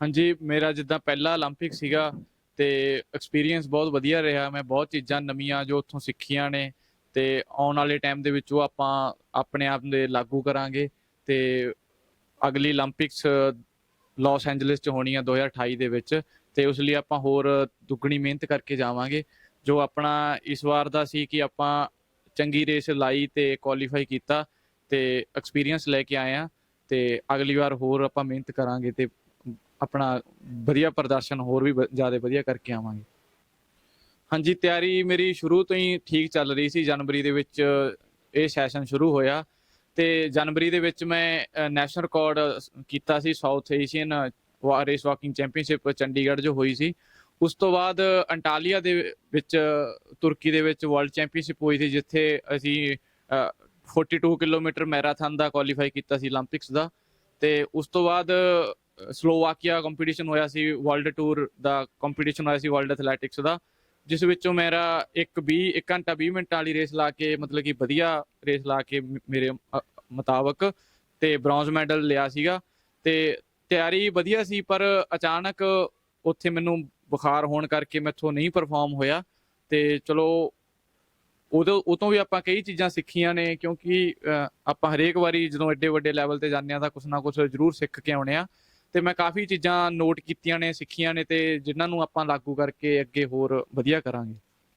ਹਾਂਜੀ, ਮੇਰਾ ਜਿੱਦਾਂ ਪਹਿਲਾ 올림픽 ਸੀਗਾ ਤੇ ਐਕਸਪੀਰੀਅੰਸ ਬਹੁਤ ਵਧੀਆ ਰਿਹਾ। ਮੈਂ ਬਹੁਤ ਚੀਜ਼ਾਂ ਨਵੀਆਂ ਜੋ ਉੱਥੋਂ ਸਿੱਖੀਆਂ ਨੇ ਤੇ ਆਉਣ ਵਾਲੇ ਟਾਈਮ ਦੇ ਵਿੱਚ ਉਹ ਆਪਾਂ ਆਪਣੇ ਆਪ ਦੇ ਲਾਗੂ ਕਰਾਂਗੇ ਤੇ ਅਗਲੀ 올림픽ਸ ਲਾਸ ਐਂਜਲਿਸ 'ਚ ਹੋਣੀ ਆ 2028 ਦੇ ਵਿੱਚ ਤੇ ਉਸ ਲਈ ਆਪਾਂ ਹੋਰ ਦੁੱਗਣੀ ਮਿਹਨਤ ਕਰਕੇ ਜਾਵਾਂਗੇ। ਜੋ ਆਪਣਾ ਇਸ ਵਾਰ ਦਾ ਸੀ ਕਿ ਆਪਾਂ ਚੰਗੀ ਰੇਸ ਲਾਈ ਤੇ ਕੁਆਲੀਫਾਈ ਕੀਤਾ ਤੇ ਐਕਸਪੀਰੀਅੰਸ ਲੈ ਕੇ ਆਏ ਆ ਤੇ ਅਗਲੀ ਵਾਰ ਹੋਰ ਆਪਾਂ ਮਿਹਨਤ ਕਰਾਂਗੇ ਤੇ ਆਪਣਾ ਵਧੀਆ ਪ੍ਰਦਰਸ਼ਨ ਹੋਰ ਵੀ ਜ਼ਿਆਦਾ ਵਧੀਆ ਕਰਕੇ ਆਵਾਂਗੇ। ਹਾਂਜੀ, ਤਿਆਰੀ ਮੇਰੀ ਸ਼ੁਰੂ ਤੋਂ ਹੀ ਠੀਕ ਚੱਲ ਰਹੀ ਸੀ। ਜਨਵਰੀ ਦੇ ਵਿੱਚ ਇਹ ਸੈਸ਼ਨ ਸ਼ੁਰੂ ਹੋਇਆ ਤੇ ਜਨਵਰੀ ਦੇ ਵਿੱਚ ਮੈਂ ਨੈਸ਼ਨਲ ਰਿਕਾਰਡ ਕੀਤਾ ਸੀ South Asian race walking championship Chandigarh ਜੋ ਹੋਈ ਸੀ। ਉਸ ਤੋਂ ਬਾਅਦ ਅੰਟਾਲੀਆ ਦੇ ਵਿੱਚ, ਤੁਰਕੀ ਦੇ ਵਿੱਚ ਵਰਲਡ ਚੈਂਪੀਅਨਸ਼ਿਪ ਹੋਈ ਸੀ, ਜਿੱਥੇ ਅਸੀਂ 42 ਕਿਲੋਮੀਟਰ ਮੈਰਾਥਨ ਦਾ ਕੁਆਲੀਫਾਈ ਕੀਤਾ ਸੀ 올림픽ਸ ਦਾ। ਤੇ ਉਸ ਤੋਂ ਬਾਅਦ ਸਲੋਵਾਕੀਆ ਕੰਪੀਟੀਸ਼ਨ ਹੋਇਆ ਸੀ ਵਰਲਡ ਟੂਰ ਦਾ ਕੰਪੀਟੀਸ਼ਨ ਹੋਇਆ ਸੀ ਵਰਲਡ ਐਥਲੈਟਿਕਸ ਦਾ, ਜਿਸ ਵਿੱਚੋਂ ਮੇਰਾ ਇੱਕ 20 1 ਘੰਟਾ 20 ਮਿੰਟਾਂ ਵਾਲੀ ਰੇਸ ਲਾ ਕੇ, ਮਤਲਬ ਕਿ ਵਧੀਆ ਰੇਸ ਲਾ ਕੇ ਮੇਰੇ ਮੁਤਾਬਕ ਤੇ ਬ੍ਰੌਂਜ਼ ਮੈਡਲ ਲਿਆ ਸੀਗਾ ਤੇ ਤਿਆਰੀ ਵਧੀਆ ਸੀ, ਪਰ ਅਚਾਨਕ ਉੱਥੇ ਮੈਨੂੰ ਬੁਖਾਰ ਹੋਣ ਕਰਕੇ ਮੈਥੋਂ ਨਹੀਂ ਪਰਫਾਰਮ ਹੋਇਆ ਤੇ ਚਲੋ ਉਦੋਂ ਉਹ ਵੀ ਆਪਾਂ ਕਈ ਚੀਜ਼ਾਂ ਸਿੱਖੀਆਂ ਨੇ, ਕਿਉਂਕਿ ਆਪਾਂ ਹਰੇਕ ਵਾਰੀ ਜਦੋਂ ਐਡੇ ਵੱਡੇ ਲੈਵਲ ਤੇ ਜਾਂਦੇ ਆ ਤਾਂ ਕੁਛ ਨਾ ਕੁਛ ਜ਼ਰੂਰ ਸਿੱਖ ਕੇ ਆਉਣੇ ਆ। ਤੇ ਮੈਂ ਕਾਫੀ ਚੀਜ਼ਾਂ ਨੋਟ ਕੀਤੀਆਂ ਨੇ, ਸਿੱਖੀਆਂ ਨੇ ਤੇ ਜਿਨ੍ਹਾਂ ਨੂੰ ਆਪਾਂ ਲਾਗੂ ਕਰਕੇ ਅੱਗੇ ਹੋਰ ਵਧੀਆ ਕਰਾਂਗੇ।